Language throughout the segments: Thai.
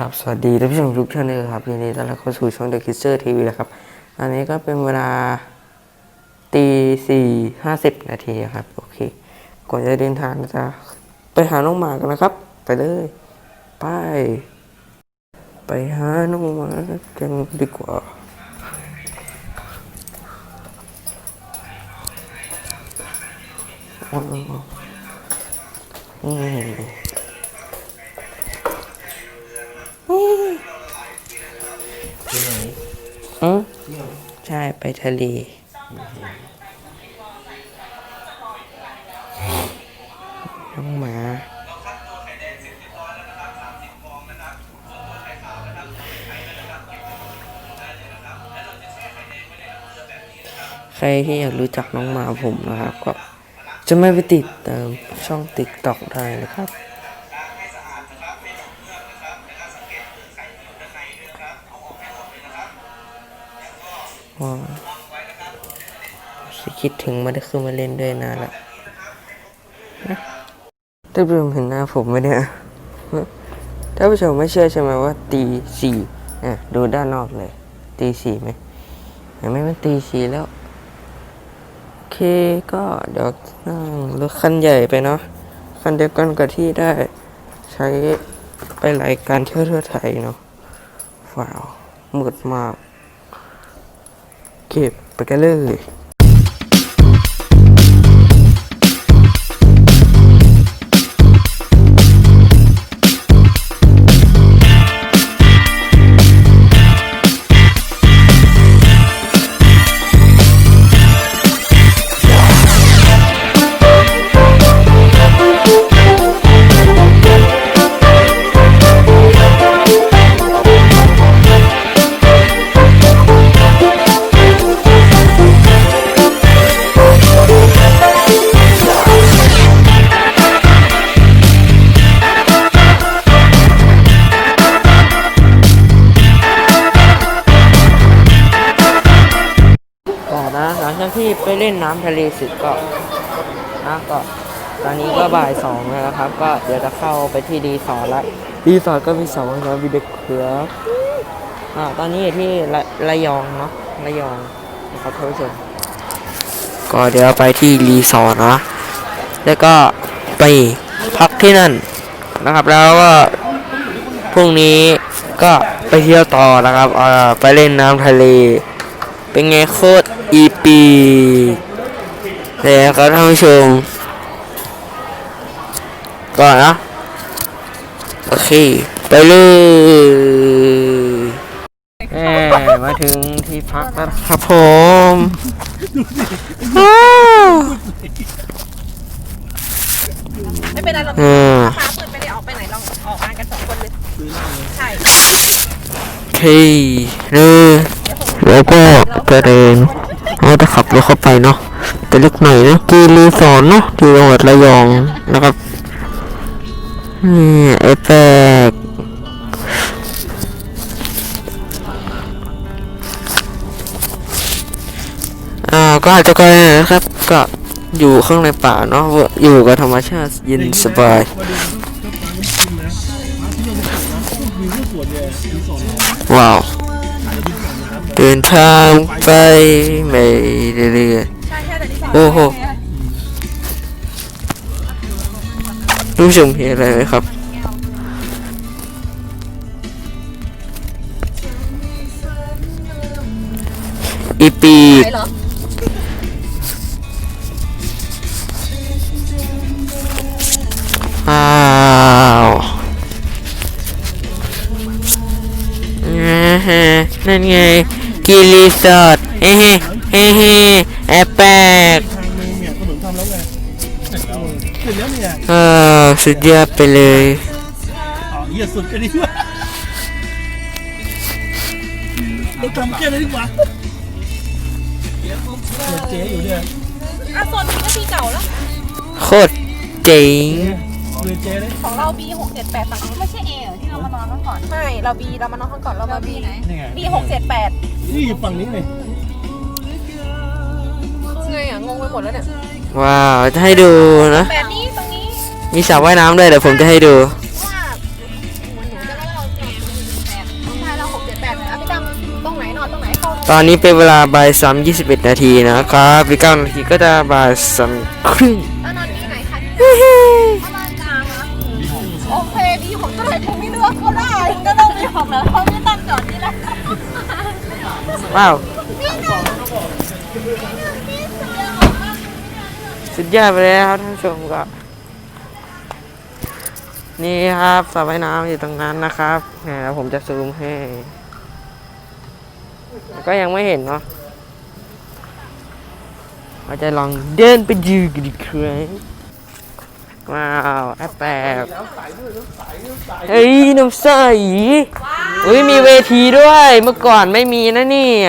ครับสวัสดีท่านผู้ชมทุกท่านเลยครับยินดีต้อนรับเข้าสู่ช่อง The Kisser TV นะครับ อันนี้ก็เป็นเวลาตีสี่ห้าสิบนาทีครับ โอเค ก่อนจะเดินทางจะไปหาน้องหมากันนะครับ ไปเลย ไป ไปหาน้องหมากันดีกว่าอืม ไปทะเลน้องหมา ใครที่อยากรู้จักน้องหมาผมนะครับ ก็จะไม่ไปติดตามช่องติ๊กต็อกได้นะครับ สิคิดถึงมาได้ขึ้นมาเล่นด้วยนานละนะท่าผู้ชมเห็นหน้าผมไหมเนี่ยท่าผู้ชมไม่เชื่อใช่ไหมว่าตีสี่เนี่ดูด้านนอกเลย ตีสี่ไหมเห็นไหมมันตีสี่แล้ว โอเคก็เดี๋ยวนั่งรถคันใหญ่ไปเนาะคันเดียวกันกับที่ได้ใช้ไปรายการเที่ยวทั่วไทยเนาะว้าวมืดมาก เก็บไปกันเลย ที่ไปเล่นน้ำทะเลเสร็จก็นะก็ตอนนี้ก็บ่ายสองแล้วนะครับ ก็เดี๋ยวจะเข้าไปที่รีสอร์ทละรีสอร์ทก็มีสองครับมีเด็กเขืออ่าตอนนี้อยู่ที่ระระยองเนาะระยองนะครับท่านผู้ชมก็เดี๋ยวไปที่รีสอร์ทนะแล้วก็ไปพักที่นั่นนะครับ แล้วก็พรุ่งนี้ก็ไปเที่ยวต่อนะครับอ่าไปเล่นน้ำทะเล เป็นไงโคตร อีปีเลยครับท่านผู้ชมก่อนนะโอเค ไปเลยแหมมาถึงที่พักแล้วครับผมอ้าวไม่เป็นไรเราอ่าฟ้าเปิดไม่ได้ออกไปไหนเราออกงานกันสองคนเลยใช่โอเคเนอแล้วก็จะเดิน เราจะขับรถเข้าไปเนาะไปเล็กหน่อยนะกีรีสอนเนาะที่จังหวัดระยองนะครับนี่ไอแปกอ่าก็อาจจะไกลนะครับก็อยู่ข้างในป่าเนาะอยู่กับธรรมชาติเย็นสบายว้าว ดินทางไปไม่เรื่อยใช่ใช่แต่ที่สองๆโอ้โหรู้ชมเห็นอะไรไหมครับ อีปีกไหนเหรออ้าวนะฮะนั่นไง กีรีสอร์ทเฮ้เฮ้เฮ้เฮ้แอปแปกทางนึงเนี่ยถนนทำแล้วไงเสร็จแล้วเนี่ยเออสุดยอดไปเลยอ๋อเหี้ยสุดกันดีกว่าเราทำแค่นั้นดีกว่าเดี๋ยวเจ๊อยู่เนี่ยอะโซนนี้ก็ที่เก่าแล้วโคตรเจ๋ง เดี๋ยวเจ๊เลยของเรา B หกเจ็ดแปดฝั่งนี้ไม่ใช่ A เหรอที่เรามานอนกันก่อน ใช่ เรา B เรามานอนกันก่อนเรามา B ไหน นี่ไง B หกเจ็ดแปดนี่อยู่ฝั่งนี้เลยไงอะงงไปหมดแล้วเนี่ยว้าวจะให้ดูนะ แปดนี้ตรงนี้มีสระว่ายน้ำด้วยเดี๋ยวผมจะให้ดู ว่าหนูจะเล่าเราตรงไหนนอนตรงไหนเข้าตอนนี้เป็นเวลาบ่ายสามยี่สิบเอ็ดนาทีนะครับอีกเก้านาทีก็จะบ่ายสามครึ่งแล้วนอนที่ไหนคะ ของแล้วเขาไม่ตั้งจอดนี่แหละว้าว สุดยอดไปเลยครับท่านผู้ชมก็ นี่ครับสระว่ายน้ำอยู่ตรงนั้นนะครับเนี่ยแล้วผมจะซูมให้ ก็ยังไม่เห็นเนาะเราจะลองเดินไปดูกันดีครับ ว้าวแอปแปบเฮ้ยน้ำใสอุ้ยมีเวทีด้วยเมื่อก่อนไม่มีนะเนี่ย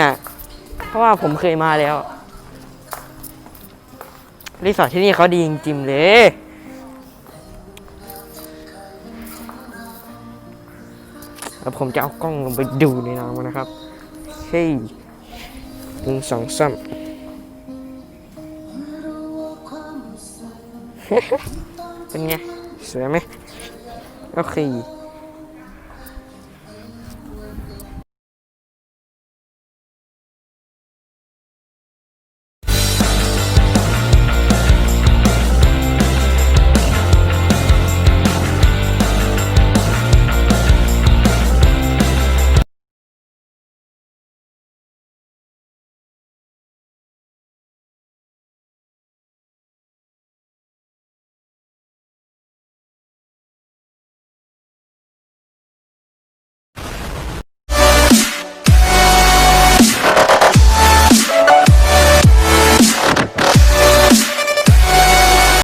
เพราะว่าผมเคยมาแล้วรีสอร์ทที่นี่เขาดีจริงๆเลยแล้วผมจะเอากล้องลงไปดูในน้ำนะครับ เฮ้ยหนึ่งสองสาม เป็นไง สวยไหมโอเค